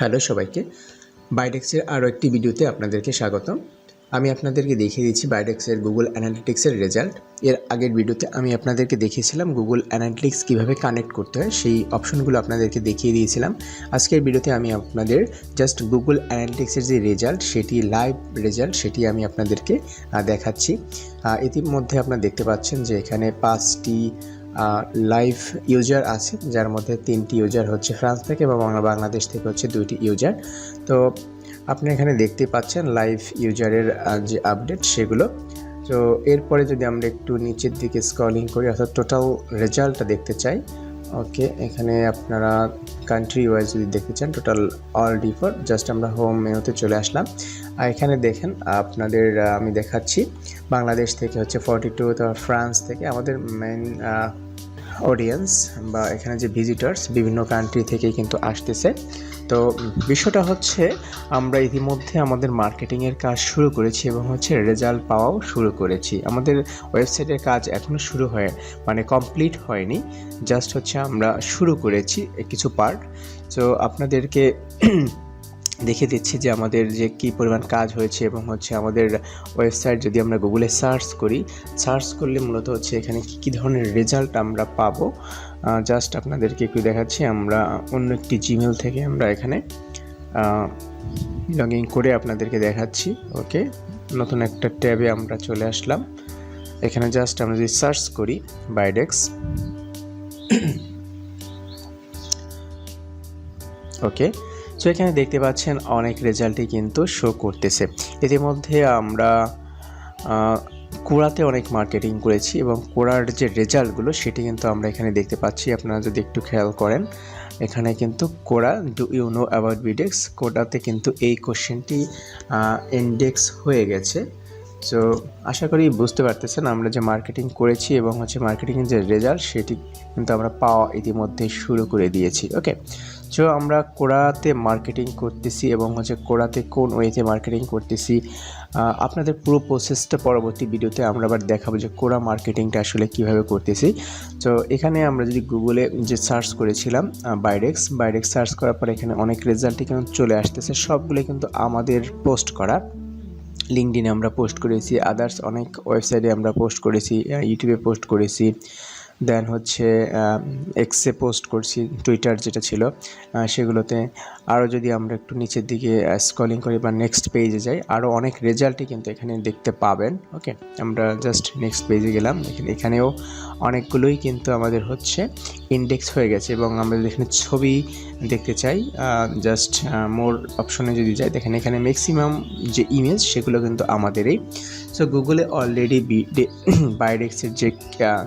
Hello সবাইকে। বাইডেক্সের আরও একটি ভিডিওতে আপনাদেরকে স্বাগতম। আমি আপনাদেরকে দেখিয়ে দিচ্ছি বাইডেক্সের গুগল অ্যানালিটিক্সের রেজাল্ট এর আগের ভিডিওতে আমি আপনাদেরকে দেখিয়েছিলাম গুগল অ্যানালিটিক্স কীভাবে কানেক্ট করতে হয়, সেই অপশনগুলো আপনাদেরকে দেখিয়ে দিয়েছিলাম। আজকের ভিডিওতে আমি আপনাদের জাস্ট গুগল অ্যানালিটিক্সের যে রেজাল্ট সেটি লাইভ রেজাল্ট সেটি আমি আপনাদেরকে দেখাচ্ছি। ইতিমধ্যে আপনারা দেখতে পাচ্ছেন যে এখানে পাঁচটি লাইভ ইউজার আছে, যার মধ্যে তিনটি ইউজার হচ্ছে ফ্রান্স থেকে এবং বাংলা- বাংলাদেশ থেকে হচ্ছে দুইটি ইউজার তো আপনি এখানে দেখতে পাচ্ছেন লাইভ ইউজারের যে আপডেট সেগুলো। তো এরপরে যদি আমরা একটু নিচের দিকে স্ক্রলিং করি, অর্থাৎ টোটাল রেজাল্টটা দেখতে চাই। ওকে এখানে আপনারা কান্ট্রি ওয়াইজ যদি দেখতে চান টোটাল অল ডিফর জাস্ট আমরা হোম মেনুতে চলে আসলাম। আর এখানে দেখেন, আপনাদের আমি দেখাচ্ছি, বাংলাদেশ থেকে হচ্ছে ফর্টি টু ফ্রান্স থেকে আমাদের মেন অডিয়েন্স বা এখানে যে ভিজিটার্স বিভিন্ন কান্ট্রি থেকেই কিন্তু আসতেছে। তো বিষয়টা হচ্ছে, আমরা ইতিমধ্যে আমাদের মার্কেটিংয়ের কাজ শুরু করেছি এবং হচ্ছে রেজাল্ট পাওয়াও শুরু করেছি। আমাদের ওয়েবসাইটের কাজ এখনও শুরু হয় মানে কমপ্লিট হয়নি। জাস্ট হচ্ছে আমরা শুরু করেছি কিছু পার্ট তো আপনাদেরকে দেখে দিচ্ছি যে আমাদের যে কী পরিমাণ কাজ হয়েছে এবং হচ্ছে আমাদের ওয়েবসাইট যদি আমরা গুগলে সার্চ করি, সার্চ করলে মূলত হচ্ছে এখানে কী কী ধরনের রেজাল্ট আমরা পাবো। জাস্ট আপনাদেরকে একটু দেখাচ্ছি, আমরা অন্য একটি জিমেল থেকে আমরা এখানে লগ ইন করে আপনাদেরকে দেখাচ্ছি, ওকে? নতুন একটা ট্যাবে আমরা চলে আসলাম। এখানে জাস্ট আমরা যদি সার্চ করি, বাইডেক্স, ওকে? সো এখানে দেখতে পাচ্ছেন অনেক রেজাল্টই কিন্তু শো করতেছে। ইতিমধ্যে আমরা কোড়াতে অনেক মার্কেটিং করেছি এবং কোরার যে রেজাল্টগুলো সেটি কিন্তু আমরা এখানে দেখতে পাচ্ছি। আপনারা যদি একটু খেয়াল করেন, এখানে কিন্তু Quora do you know about বিডেক্স কোডাতে কিন্তু এই কোশ্চেনটি ইন্ডেক্স হয়ে গেছে। সো আশা করি বুঝতে পারতেছেন আমরা যে মার্কেটিং করেছি এবং হচ্ছে মার্কেটিংয়ের যে রেজাল্ট সেটি কিন্তু আমরা পাওয়া ইতিমধ্যে শুরু করে দিয়েছি ওকে সো আমরা কোড়াতে মার্কেটিং করতেছি এবং হচ্ছে কোড়াতে কোন ওয়েতে মার্কেটিং করতেছি আপনাদের পুরো প্রসেসটা পরবর্তী ভিডিওতে আমরা আবার দেখাবো যে কোড়া মার্কেটিংটা আসলে কীভাবে করতেছি। তো এখানে আমরা যদি গুগলে যে সার্চ করেছিলাম বাইডেক্স বাইডেক্স সার্চ করার পর এখানে অনেক রেজাল্টই কিন্তু চলে আসতেছে সবগুলো কিন্তু আমাদের পোস্ট করা। লিঙ্কডিনে আমরা পোস্ট করেছি আদার্স অনেক ওয়েবসাইটে আমরা পোস্ট করেছি ইউটিউবে পোস্ট করেছি, দেন হচ্ছে এক্সে পোস্ট করছি টুইটার যেটা ছিল সেগুলোতে। আরও যদি আমরা একটু নিচের দিকে স্ক্রলিং করি বা নেক্সট পেজে যাই আরও অনেক রেজাল্টই কিন্তু এখানে দেখতে পাবেন ওকে আমরা জাস্ট নেক্সট পেজে গেলাম এখানে এখানেও অনেকগুলোই কিন্তু আমাদের হচ্ছে ইন্ডেক্স হয়ে গেছে এবং আমরা এখানে ছবি দেখতে চাই জাস্ট মোর অপশনে যদি যাই, দেখেন এখানে ম্যাক্সিমাম যে ইমেজ সেগুলো কিন্তু আমাদেরই। সো গুগলে অলরেডি বাইডেক্সের যে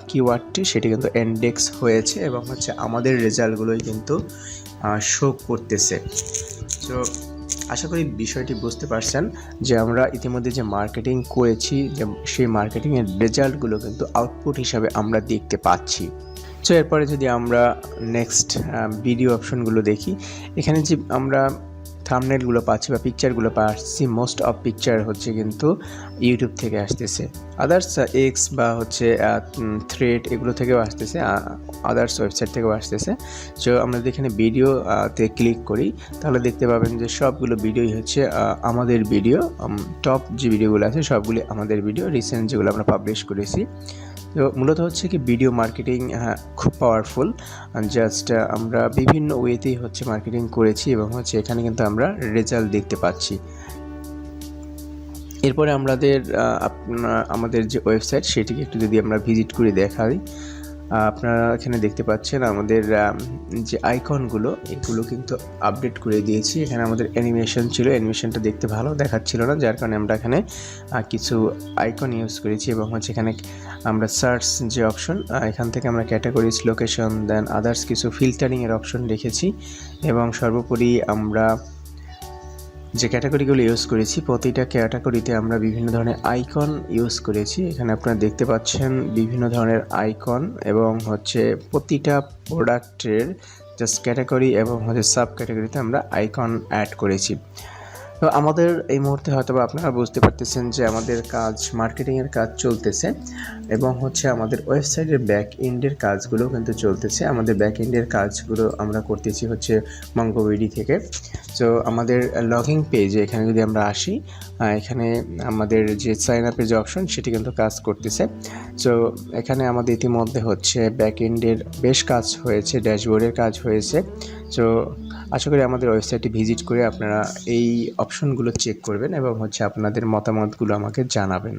কিওয়ার্ডটি সেটি কিন্তু ইন্ডেক্স হয়েছে এবং হচ্ছে আমাদের রেজাল্টগুলোই কিন্তু শো করতেছে। সো আশা করি বিষয়টি বুঝতে পারছেন যে আমরা ইতিমধ্যে যে মার্কেটিং করেছি, যে সেই মার্কেটিংয়ের রেজাল্টগুলো কিন্তু আউটপুট হিসাবে আমরা দেখতে পাচ্ছি। সো এরপরে যদি আমরা নেক্সট ভিডিও অপশনগুলো দেখি এখানে যে আমরা থামনেলগুলো পাচ্ছি বা পিকচারগুলো পাচ্ছি মোস্ট অফ পিকচার হচ্ছে কিন্তু ইউটিউব থেকে আসতেছে। আদার্স এক্স বা হচ্ছে থ্রেড এগুলো থেকেও আসতেছে আদার্স ওয়েবসাইট থেকেও আসতেছে। সো আমরা যদি এখানে ভিডিও তে ক্লিক করি, তাহলে দেখতে পাবেন যে সবগুলো ভিডিওই হচ্ছে আমাদের ভিডিও টপ যে ভিডিওগুলো আছে সবগুলি আমাদের ভিডিও রিসেন্ট যেগুলো আমরা পাবলিশ করেছি। তো মূলত হচ্ছে কি ভিডিও মার্কেটিং খুব পাওয়ারফুল জাস্ট আমরা বিভিন্ন ওয়েতেই হচ্ছে মার্কেটিং করেছি এবং হচ্ছে এখানে কিন্তু আমরা রেজাল্ট দেখতে পাচ্ছি। এরপরে আমাদের আমাদের যে ওয়েবসাইট সেটিকে একটু যদি আমরা ভিজিট করে দেখাই আপনারা এখানে দেখতে পাচ্ছেন আমাদের যে আইকনগুলো এগুলো কিন্তু আপডেট করে দিয়েছি। এখানে আমাদের অ্যানিমেশন ছিল অ্যানিমেশনটা দেখতে ভালো দেখাচ্ছিল না, যার কারণে আমরা এখানে কিছু আইকন ইউজ করেছি এবং হচ্ছে এখানে আমরা সার্চ যে অপশন এখান থেকে আমরা ক্যাটাগরিজ লোকেশন দেন আদার্স কিছু ফিল্টারিংয়ের অপশন রেখেছি এবং সর্বোপরি আমরা যে ক্যাটাগরিগুলো ইউজ করেছি, প্রতিটা ক্যাটাগরিতে আমরা বিভিন্ন ধরনের আইকন ইউজ করেছি। এখানে আপনারা দেখতে পাচ্ছেন বিভিন্ন ধরনের আইকন এবং হচ্ছে প্রতিটা প্রোডাক্টের জাস্ট ক্যাটাগরি এবং হচ্ছে সাব ক্যাটাগরিতে আমরা আইকন অ্যাড করেছি। তো আমাদের এই মুহূর্তে হয়তো আপনারা বুঝতে পারতেছেন যে আমাদের কাজ মার্কেটিংয়ের কাজ চলতেছে এবং হচ্ছে আমাদের ওয়েবসাইটের ব্যাক এন্ডের কাজগুলো কিন্তু চলতেছে। আমাদের ব্যাক এন্ডের কাজগুলো আমরা করতেছি হচ্ছে মঙ্গোবিডি থেকে। তো আমাদের লগিং পেজে এখানে যদি আমরা আসি এখানে আমাদের যে সাইন আপের যে অপশন সেটি কিন্তু কাজ করতেছে। তো এখানে আমাদের ইতিমধ্যে হচ্ছে ব্যাক এন্ডের বেশ কাজ হয়েছে ড্যাশবোর্ডের কাজ হয়েছে। তো আশা করি আমাদের ওয়েবসাইটে ভিজিট করে আপনারা এই অপশনগুলো চেক করবেন এবং হচ্ছে আপনাদের মতামতগুলো আমাকে জানাবেন।